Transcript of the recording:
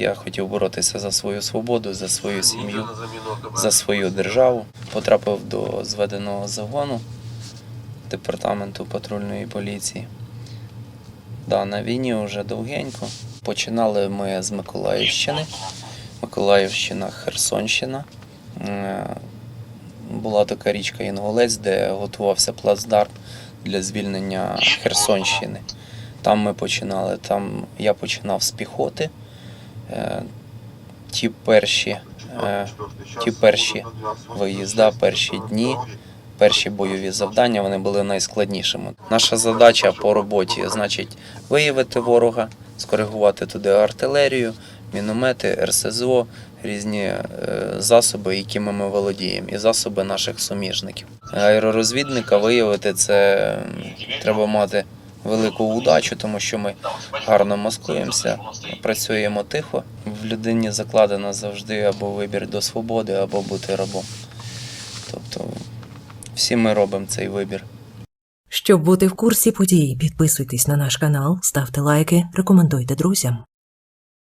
Я хотів боротися за свою свободу, за свою сім'ю, за свою державу. Потрапив до зведеного загону департаменту патрульної поліції. Да, на війні вже довгенько. Починали ми з Миколаївщини. Миколаївщина, Херсонщина. Е, Була така річка Інголець, де готувався плацдарм для звільнення Херсонщини. Там ми починали. Там я починав з піхоти. Е, Ті перші, е, ті перші виїзда, перші дні, перші бойові завдання вони були найскладнішими. Наша задача по роботі, значить, виявити ворога, скоригувати туди артилерію, міномети, РСЗО, різні е, засоби, якими ми володіємо, і засоби наших суміжників. Аеророзвідника виявити це треба мати велику удачу, тому що ми гарно маскуємося, працюємо тихо. В людині закладено завжди або вибір до свободи, або бути рабом. Тобто всі ми робимо цей вибір. Щоб бути в курсі подій, підписуйтесь на наш канал, ставте лайки, рекомендуйте друзям.